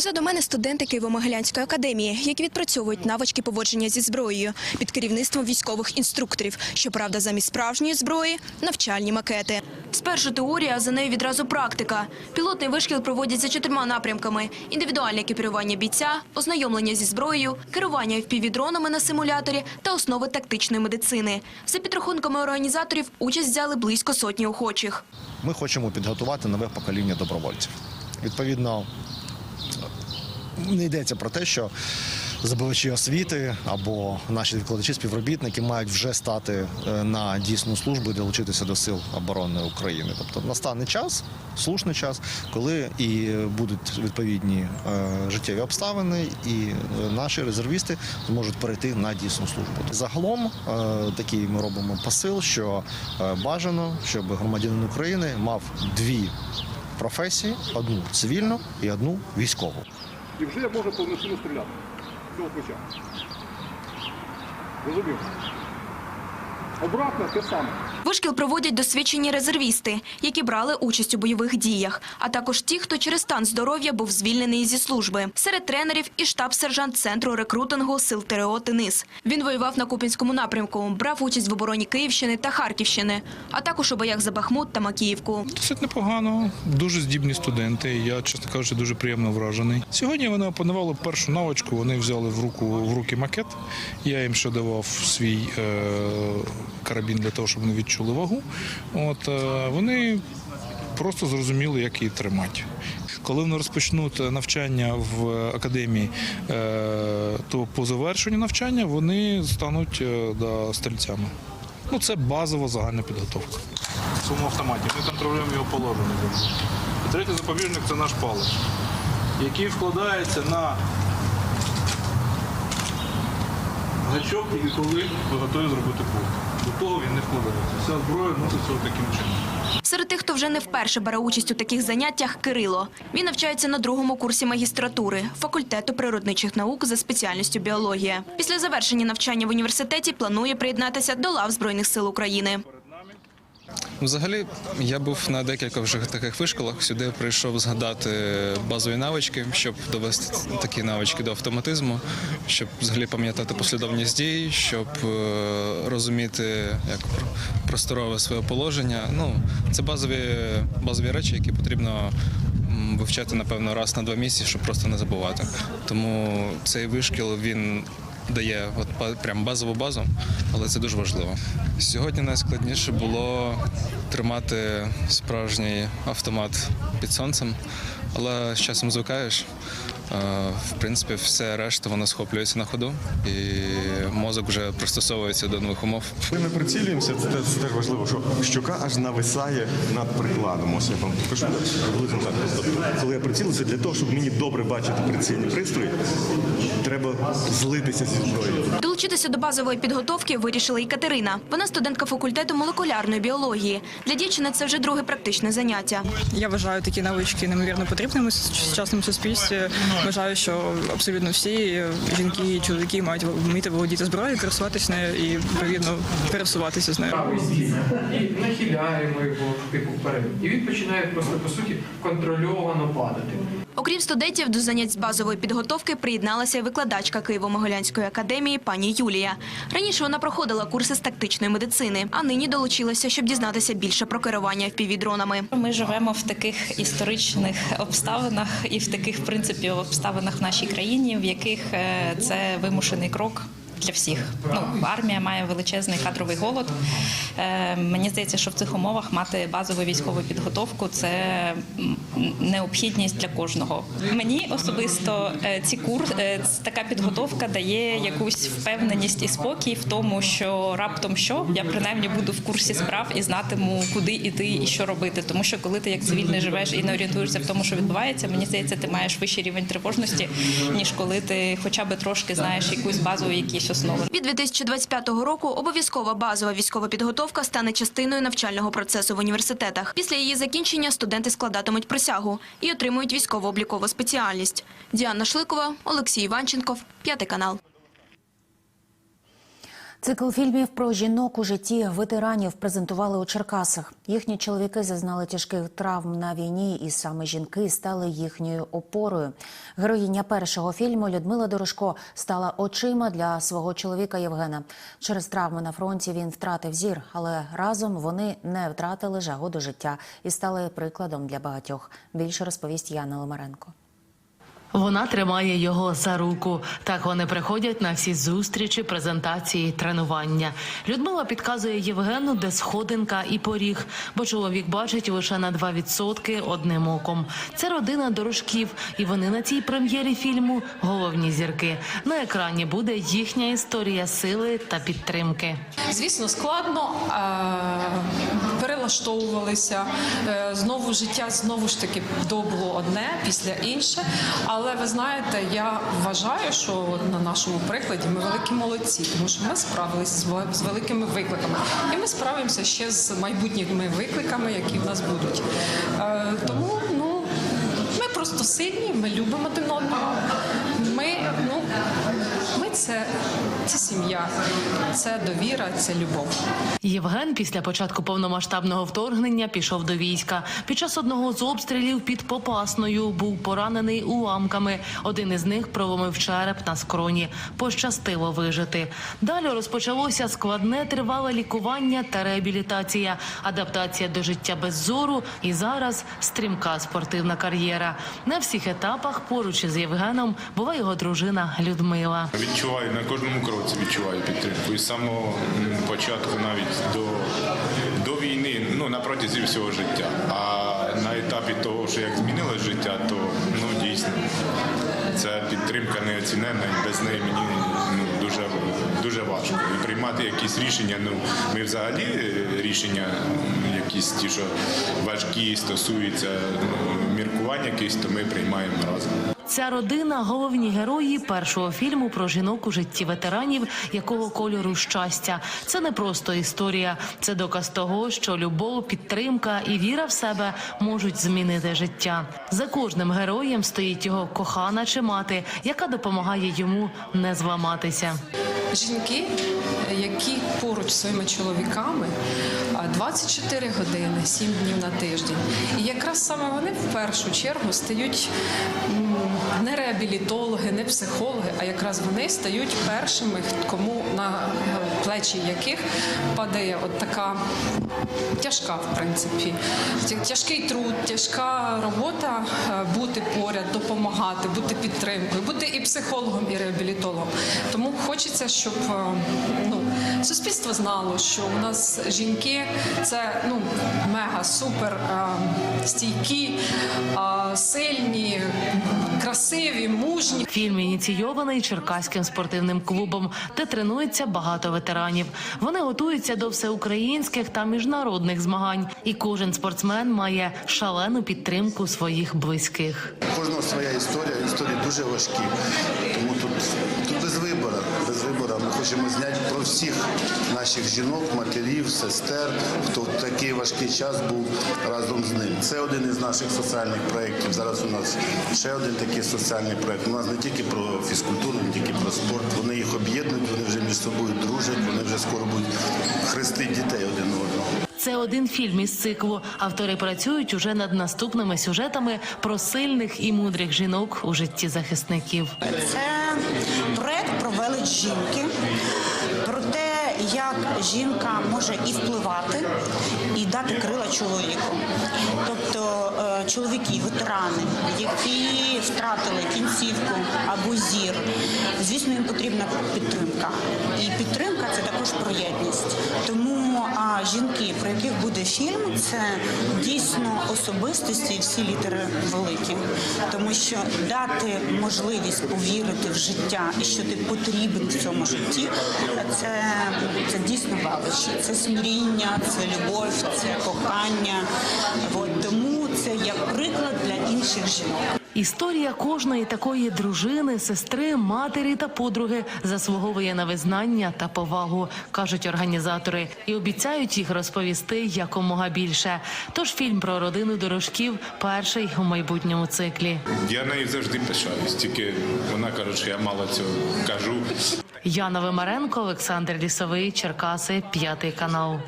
Позаду мене студенти Києво-Могилянської академії, які відпрацьовують навички поводження зі зброєю під керівництвом військових інструкторів. Щоправда, замість справжньої зброї навчальні макети. Спершу теорія, а за нею відразу практика. Пілотний вишкіл проводять за чотирма напрямками: індивідуальне екіпірування бійця, ознайомлення зі зброєю, керування FPV-дронами на симуляторі та основи тактичної медицини. За підрахунками організаторів, участь взяли близько сотні охочих. Ми хочемо підготувати нове покоління добровольців. Відповідно, не йдеться про те, що здобувачі освіти або наші викладачі, співробітники мають вже стати е, на дійсну службу і долучитися до сил оборони України. Тобто настане час, слушний час, коли і будуть відповідні е, життєві обставини, і е, наші резервісти зможуть перейти на дійсну службу. Загалом такий ми робимо посил, що бажано, щоб громадянин України мав дві професії: одну цивільну і одну військову. І вже може повноцінно стріляти з цього плеча. Розумів? Обратно те саме. Вишкіл проводять досвідчені резервісти, які брали участь у бойових діях, а також ті, хто через стан здоров'я був звільнений зі служби. Серед тренерів і штаб-сержант центру рекрутингу сил ТРО Тенис. Він воював на Купінському напрямку, брав участь в обороні Київщини та Харківщини, а також у боях за Бахмут та Макіївку. Досить непогано, дуже здібні студенти. Я, чесно кажучи, дуже приємно вражений. Сьогодні вони опанували першу навичку. Вони взяли в руку в руки макет. Я їм ще давав свій е, карабін для того, щоб вони відчули вагу. От е, вони просто зрозуміли, як її тримати. Коли вони розпочнуть навчання в академії, е, то по завершенню навчання вони стануть е, да, стрільцями. Ну, це базова загальна підготовка. В цьому автоматі ми контролюємо його положення. І третій запобіжник це наш палець, який вкладається на гачок, тільки коли ви готові зробити пуск. Того він не вкладається. Вся зброя носиться таким чином. Серед тих, хто вже не вперше бере участь у таких заняттях, Кирило. Він навчається на другому курсі магістратури факультету природничих наук за спеціальністю біологія. Після завершення навчання в університеті планує приєднатися до лав збройних сил України. Взагалі, я був на декілька вже таких вишколах. Сюди прийшов згадати базові навички, щоб довести такі навички до автоматизму, щоб взагалі пам'ятати послідовність дій, щоб е, розуміти як просторове своє положення. Ну, це базові, базові речі, які потрібно вивчати, напевно, раз на два місяці, щоб просто не забувати. Тому цей вишкіл він дає от прям базову базу, але це дуже важливо. Сьогодні найскладніше було тримати справжній автомат під сонцем, але з часом звикаєш. В принципі, все решта воно схоплюється на ходу, і мозок вже пристосовується до нових умов. Коли ми прицілюємося, це, теж- це теж важливо, що щука аж нависає над прикладом. Ось я вам покажу приблизно так. Тобто, коли я прицілився, для того, щоб мені добре бачити прицільний пристрій, треба злитися зі зброєю. Долучитися до базової підготовки вирішила і Катерина. Вона студентка факультету молекулярної біології. Для дівчини це вже друге практичне заняття. Я вважаю такі навички неймовірно потрібними в сучасному суспільстві. Вважаю, що абсолютно всі жінки і чоловіки мають вміти володіти зброєю, користуватися нею і відповідно пересуватися з нею. і нахиляємо його типу вперед. І він починає просто по суті контрольовано падати. Окрім студентів, до занять з базової підготовки приєдналася викладачка Києво-Могилянської академії пані Юлія. Раніше вона проходила курси з тактичної медицини, а нині долучилася, щоб дізнатися більше про керування впівдронами. Ми живемо в таких історичних обставинах і в таких принципі обставинах в нашій країні, в яких е, це вимушений крок. Для всіх ну армія має величезний кадровий голод. Е, мені здається, що в цих умовах мати базову військову підготовку це необхідність для кожного. Мені особисто е, ці курс, е, така підготовка дає якусь впевненість і спокій в тому, що раптом що я принаймні буду в курсі справ і знатиму, куди іти і що робити. Тому що коли ти як цивільний живеш і не орієнтуєшся в тому, що відбувається, мені здається, ти маєш вищий рівень тривожності, ніж коли ти хоча б трошки знаєш якусь базову якісь основи. Від 2025 року обов'язкова базова військова підготовка стане частиною навчального процесу в університетах. Після її закінчення студенти складатимуть присягу і отримують військово-облікову спеціальність. Діана Шликова, Олексій Іванченков, п'ятий канал. Цикл фільмів про жінок у житті ветеранів презентували у Черкасах. Їхні чоловіки зазнали тяжких травм на війні, і саме жінки стали їхньою опорою. Героїня першого фільму Людмила Дорошко стала очима для свого чоловіка Євгена. Через травми на фронті він втратив зір, але разом вони не втратили жагу до життя і стали прикладом для багатьох. Більше розповість Яна Ломаренко. Вона тримає його за руку. Так вони приходять на всі зустрічі, презентації, тренування. Людмила підказує Євгену, де сходинка і поріг, бо чоловік бачить лише на 2% одним оком. Це родина дорожків, і вони на цій прем'єрі фільму головні зірки. На екрані буде їхня історія сили та підтримки. Звісно, складно е, перелаштовувалися. Е, Знову життя знову ж таки добуло одне після інше. Але ви знаєте, я вважаю, що на нашому прикладі ми великі молодці, тому що ми справилися з великими викликами, і ми справимося ще з майбутніми викликами, які в нас будуть. Е, Тому ну ми просто сильні, ми любимо один одного. Ми ну це, це сім'я, це довіра, це любов. Євген після початку повномасштабного вторгнення пішов до війська. Під час одного з обстрілів під Попасною був поранений уламками. Один із них проломив череп на скроні. Пощастило вижити. Далі розпочалося складне тривале лікування та реабілітація, адаптація до життя без зору і зараз стрімка спортивна кар'єра. На всіх етапах поруч із Євгеном була його дружина Людмила. Відчуваю на кожному кроці відчуваю підтримку. І з самого початку навіть до, до війни, ну на протязі всього життя. А на етапі того, що як змінилось життя, то ну дійсно ця підтримка неоціненна і без неї мені ну, дуже, дуже важко. І приймати якісь рішення. Ну ми взагалі рішення, якісь ті, що важкі стосуються ну, міркувань якихось, то ми приймаємо разом. Ця родина головні герої першого фільму про жінок у житті ветеранів, якого кольору щастя. Це не просто історія, це доказ того, що любов, підтримка і віра в себе можуть змінити життя. За кожним героєм стоїть його кохана чи мати, яка допомагає йому не зламатися. Жінки, які поруч своїми чоловіками 24 години, 7 днів на тиждень. І якраз саме вони в першу чергу стають не реабілітологи, не психологи, а якраз вони стають першими, кому на е, плечі яких падає от така тяжка, в принципі, тяжкий труд, тяжка робота е, бути поряд, допомагати, бути підтримкою, бути і психологом, і реабілітологом. Тому хочеться, щоб е, ну, суспільство знало, що у нас жінки це ну мега супер е, стійкі, е, сильні, красиві, мужні. Фільм ініційований Черкаським спортивним клубом, де тренується багато ветеранів. Вони готуються до всеукраїнських та міжнародних змагань, і кожен спортсмен має шалену підтримку своїх близьких. У кожного своя історія, історії дуже важкі. Тому тут, тут без вибору. Без вибору ми хочемо зняти про всіх наших жінок, матерів, сестер, хто в такий важкий час був разом з ним. Це один із наших соціальних проєктів. Зараз у нас ще один такий соціальний проєкт. У нас не тільки про фізкультуру, не тільки про спорт. Вони їх об'єднують, вони вже між собою дружать, вони вже скоро будуть хрестити дітей один одного. Це один фільм із циклу. Автори працюють уже над наступними сюжетами про сильних і мудрих жінок у житті захисників. Це проект про велич жінки, як жінка може і впливати, і дати крила чоловіку. Тобто е, чоловіки, ветерани, які втратили кінцівку або зір, звісно, їм потрібна підтримка. І підтримка це також про єдність. Тому а, жінки, про яких буде фільм, це дійсно особистості і всі літери великі. Тому що дати можливість повірити в життя і що ти потрібен в цьому житті, це, це дійсно величі. Це смиріння, це любов, це кохання. От, тому це як приклад для інших жінок. Історія кожної такої дружини, сестри, матері та подруги заслуговує на визнання та повагу, кажуть організатори, і обіцяють їх розповісти якомога більше. Тож фільм про родину дорожків перший у майбутньому циклі. Я нею завжди пишаюсь, тільки вона каже, що я мало цього кажу. Яна Вимаренко, Олександр Лісовий, Черкаси, п'ятий канал.